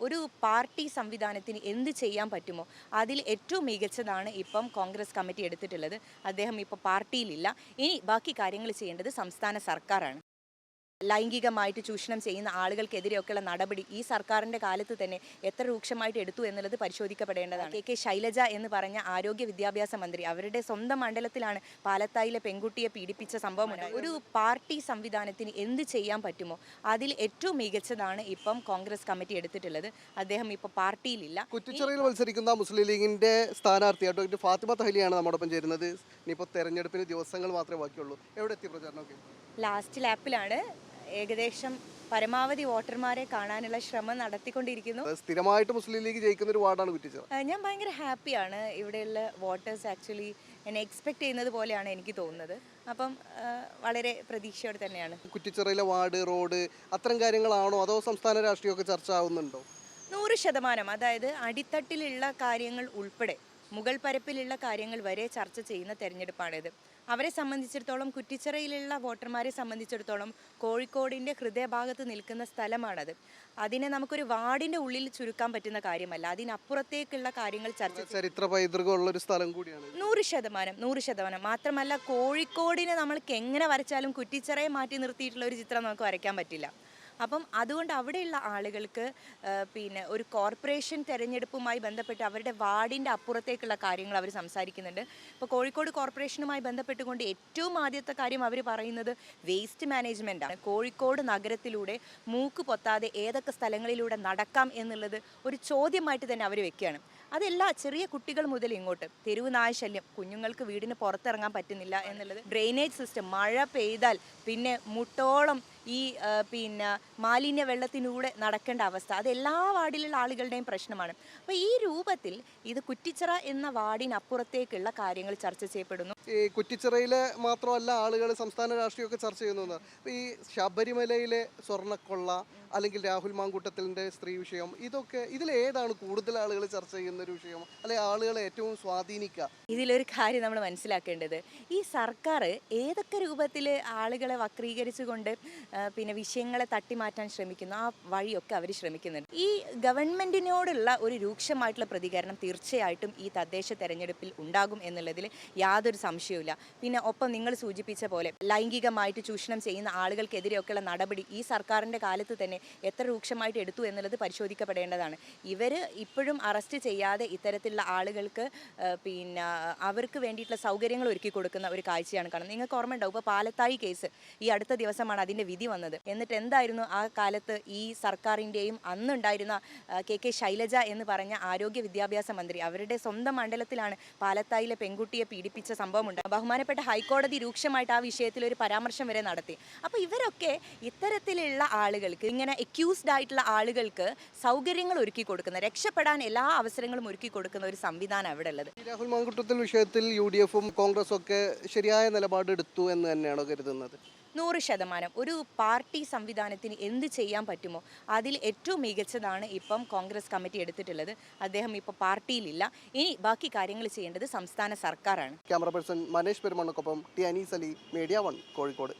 ഒരു പാർട്ടി സംവിധാനത്തിന് എന്ത് ചെയ്യാൻ പറ്റുമോ അതിൽ ഏറ്റവും മികച്ചതാണ് ഇപ്പം കോൺഗ്രസ് കമ്മിറ്റി എടുത്തിട്ടുള്ളത്. അദ്ദേഹം ഇപ്പോൾ പാർട്ടിയിലില്ല. ഇനി ബാക്കി കാര്യങ്ങൾ ചെയ്യേണ്ടത് സംസ്ഥാന സർക്കാരാണ്. ലൈംഗികമായിട്ട് ചൂഷണം ചെയ്യുന്ന ആളുകൾക്കെതിരെയൊക്കെയുള്ള നടപടി ഈ സർക്കാരിന്റെ കാലത്ത് തന്നെ എത്ര രൂക്ഷമായിട്ട് എടുത്തു എന്നുള്ളത് പരിശോധിക്കപ്പെടേണ്ടതാണ്. കെ. കെ. ശൈലജ എന്ന് പറഞ്ഞ ആരോഗ്യ വിദ്യാഭ്യാസ മന്ത്രി അവരുടെ സ്വന്തം മണ്ഡലത്തിലാണ് പാലത്തായിലെ പെൺകുട്ടിയെ പീഡിപ്പിച്ച സംഭവം. ഒരു പാർട്ടി സംവിധാനത്തിന് എന്ത് ചെയ്യാൻ പറ്റുമോ അതിൽ ഏറ്റവും മികച്ചതാണ് ഇപ്പം കോൺഗ്രസ് കമ്മിറ്റി എടുത്തിട്ടുള്ളത്. അദ്ദേഹം ഇപ്പോൾ പാർട്ടിയിലില്ല. കുറ്റിച്ചിറയിൽ മത്സരിക്കുന്ന മുസ്ലിം ലീഗിന്റെ സ്ഥാനാർത്ഥി അഡ്വക്കേറ്റ് ഫാത്തിമ തഹലിയാണ് നമ്മോടൊപ്പം ചേരുന്നത്. ഇനിയിപ്പോൾ തെരഞ്ഞെടുപ്പിന് ദിവസങ്ങൾ മാത്രമേ ബാക്കിയുള്ളൂ. എവിടെ എത്തി പ്രചാരണമൊക്കെ ലാസ്റ്റ് ലാപ്പിലാണ് ഏകദേശം പരമാവധി വോട്ടർമാരെ കാണാനുള്ള ശ്രമം നടത്തിക്കൊണ്ടിരിക്കുന്നു. സ്ഥിരമായിട്ട് മുസ്ലിം ലീഗ് ജയിക്കുന്ന ഒരു വാർഡാണ് കുറ്റിച്ചത്. ഞാൻ ഭയങ്കര ഹാപ്പിയാണ് ഇവിടെയുള്ള വോട്ടേഴ്സ് ആക്ച്വലി എന്നെ എക്സ്പെക്ട് ചെയ്യുന്നത് പോലെയാണ് എനിക്ക് തോന്നുന്നത്. അപ്പം വളരെ പ്രതീക്ഷയോടെ തന്നെയാണ്. കുറ്റിച്ചിറയിലെ വാർഡ് റോഡ് അത്തരം കാര്യങ്ങളാണോ അതോ സംസ്ഥാന രാഷ്ട്രീയമൊക്കെ ചർച്ച ആവുന്നുണ്ടോ നൂറ് ശതമാനം അതായത് അടിത്തട്ടിലുള്ള കാര്യങ്ങൾ ഉൾപ്പെടെ മുഗൾ പരപ്പിലുള്ള കാര്യങ്ങൾ വരെ ചർച്ച ചെയ്യുന്ന തെരഞ്ഞെടുപ്പാണിത്. അവരെ സംബന്ധിച്ചിടത്തോളം കുറ്റിച്ചിറയിലുള്ള വോട്ടർമാരെ സംബന്ധിച്ചിടത്തോളം കോഴിക്കോടിന്റെ ഹൃദയഭാഗത്ത് നിൽക്കുന്ന സ്ഥലമാണത്. അതിനെ നമുക്കൊരു വാർഡിന്റെ ഉള്ളിൽ ചുരുക്കാൻ പറ്റുന്ന കാര്യമല്ല. അതിനപ്പുറത്തേക്കുള്ള കാര്യങ്ങൾ ചർച്ച ചരിത്ര പൈതൃകമുള്ള ഒരു സ്ഥലം കൂടിയാണ്. നൂറ് ശതമാനം നൂറ് ശതമാനം. മാത്രമല്ല കോഴിക്കോടിനെ നമ്മൾക്ക് എങ്ങനെ വരച്ചാലും കുറ്റിച്ചിറയെ മാറ്റി നിർത്തിയിട്ടുള്ള ഒരു ചിത്രം നമുക്ക് വരയ്ക്കാൻ പറ്റില്ല. അപ്പം അതുകൊണ്ട് അവിടെയുള്ള ആളുകൾക്ക് പിന്നെ ഒരു കോർപ്പറേഷൻ തെരഞ്ഞെടുപ്പുമായി ബന്ധപ്പെട്ട് അവരുടെ വാർഡിന്റെ അപ്പുറത്തേക്കുള്ള കാര്യങ്ങൾ അവർ സംസാരിക്കുന്നുണ്ട്. ഇപ്പോൾ കോഴിക്കോട് കോർപ്പറേഷനുമായി ബന്ധപ്പെട്ടുകൊണ്ട് ഏറ്റവും ആദ്യത്തെ കാര്യം അവർ പറയുന്നത് വേസ്റ്റ് മാനേജ്മെന്റാണ് കോഴിക്കോട് നഗരത്തിലൂടെ മൂക്ക് പൊത്താതെ ഏതൊക്കെ സ്ഥലങ്ങളിലൂടെ നടക്കാം എന്നുള്ളത് ഒരു ചോദ്യമായിട്ട് തന്നെ അവർ വെക്കുകയാണ്. അതല്ല ചെറിയ കുട്ടികൾ മുതൽ ഇങ്ങോട്ട് തെരുവ് നായശല്യം കുഞ്ഞുങ്ങൾക്ക് വീടിന് പുറത്തിറങ്ങാൻ പറ്റുന്നില്ല എന്നുള്ളത് ഡ്രെയിനേജ് സിസ്റ്റം മഴ പെയ്താൽ പിന്നെ മുട്ടോളം ഈ പിന്നെ മാലിന്യ വെള്ളത്തിലൂടെ നടക്കേണ്ട അവസ്ഥ. അത് എല്ലാ വാർഡിലുള്ള ആളുകളുടെയും പ്രശ്നമാണ്. അപ്പോൾ ഈ രൂപത്തിൽ ഇത് കുറ്റിച്ചിറ എന്ന വാർഡിനപ്പുറത്തേക്കുള്ള കാര്യങ്ങൾ ചർച്ച ചെയ്യപ്പെടുന്നു. ഈ കുറ്റിച്ചിറയിലെ മാത്രമല്ല ആളുകൾ സംസ്ഥാന രാഷ്ട്രീയമൊക്കെ ചർച്ച ചെയ്യുന്നു അപ്പോൾ ഈ ശബരിമലയിലെ സ്വർണക്കൊള്ള അല്ലെങ്കിൽ രാഹുൽ മാങ്കൂട്ടത്തിലിന്റെ സ്ത്രീ വിഷയം ഇതൊക്കെ ഇതിൽ ഏതാണ് കൂടുതൽ ആളുകൾ ചർച്ച ചെയ്യുന്ന ഒരു വിഷയം? അല്ലെങ്കിൽ ആളുകളെ ഏറ്റവും സ്വാധീനിക്കുക? ഇതിലൊരു കാര്യം നമ്മൾ മനസ്സിലാക്കേണ്ടത് ഈ സർക്കാർ ഏതൊക്കെ രൂപത്തിൽ ആളുകളെ വക്രീകരിച്ചുകൊണ്ട് കൊണ്ട് പിന്നെ വിഷയങ്ങളെ തട്ടിമാറ്റാൻ ശ്രമിക്കുന്നു ആ വഴിയൊക്കെ അവർ ശ്രമിക്കുന്നുണ്ട്. ഈ ഗവൺമെന്റിനോടുള്ള ഒരു രൂക്ഷമായിട്ടുള്ള പ്രതികരണം തീർച്ചയായിട്ടും ഈ തദ്ദേശ തെരഞ്ഞെടുപ്പിൽ ഉണ്ടാകും എന്നുള്ളതിൽ യാതൊരു സംശയവുമില്ല. പിന്നെ ഒപ്പം നിങ്ങൾ സൂചിപ്പിച്ച പോലെ ലൈംഗികമായിട്ട് ചൂഷണം ചെയ്യുന്ന ആളുകൾക്കെതിരെയൊക്കെയുള്ള നടപടി ഈ സർക്കാരിന്റെ കാലത്ത് തന്നെ എത്ര രൂക്ഷമായിട്ട് എടുത്തു എന്നുള്ളത് പരിശോധിക്കപ്പെടേണ്ടതാണ്. ഇവർ ഇപ്പോഴും അറസ്റ്റ് ചെയ്യാതെ ഇത്തരത്തിലുള്ള ആളുകൾക്ക് പിന്നെ അവർക്ക് വേണ്ടിയിട്ടുള്ള സൗകര്യങ്ങൾ ഒരുക്കി കൊടുക്കുന്ന ഒരു കാഴ്ചയാണ് കാണുന്നത്. നിങ്ങൾക്ക് ഓർമ്മ ഉണ്ടാവും ഇപ്പോൾ പാലത്തായി കേസ് ഈ അടുത്ത ദിവസമാണ് അതിന്റെ വിധി വന്നത്. എന്നിട്ട് എന്തായിരുന്നു ആ കാലത്ത് ഈ സർക്കാരിന്റെയും അന്നുണ്ടായിരുന്ന കെ കെ ശൈലജ എന്ന് പറഞ്ഞ ആരോഗ്യ വിദ്യാഭ്യാസ മന്ത്രി അവരുടെ സ്വന്തം മണ്ഡലത്തിലാണ് പാലത്തായിലെ പെൺകുട്ടിയെ പീഡിപ്പിച്ച സംഭവം ഉണ്ട് ബഹുമാനപ്പെട്ട ഹൈക്കോടതി രൂക്ഷമായിട്ട് ആ വിഷയത്തിൽ ഒരു പരാമർശം വരെ നടത്തി. അപ്പോൾ ഇവരൊക്കെ ഇത്തരത്തിലുള്ള ആളുകൾക്ക് ഇങ്ങനെ അക്യൂസ്ഡ് ആയിട്ടുള്ള ആളുകൾക്ക് സൗകര്യങ്ങൾ ഒരുക്കി കൊടുക്കുന്ന രക്ഷപ്പെടാൻ എല്ലാ അവസരങ്ങളും ഒരുക്കി കൊടുക്കുന്ന ഒരു സംവിധാനം അവിടെ ഉള്ളത്. രാഹുൽ മാങ്കുട്ടത്തിൽ വിഷയത്തിൽ യു ഡി എഫും കോൺഗ്രസും ഒക്കെ ശരിയായ നിലപാട് എടുത്തു എന്ന് തന്നെയാണോ കരുതുന്നത്? നൂറ് ശതമാനം. ഒരു പാർട്ടി സംവിധാനത്തിന് എന്ത് ചെയ്യാൻ പറ്റുമോ അതിൽ ഏറ്റവും മികച്ചതാണ് ഇപ്പം കോൺഗ്രസ് കമ്മിറ്റി എടുത്തിട്ടുള്ളത്. അദ്ദേഹം ഇപ്പോൾ പാർട്ടിയിലില്ല. ഇനി ബാക്കി കാര്യങ്ങൾ ചെയ്യേണ്ടത് സംസ്ഥാന സർക്കാരാണ്. Camera person Manesh പെരുമണ്ണക്കൊപ്പം T Anees Ali Media One Kozhikode.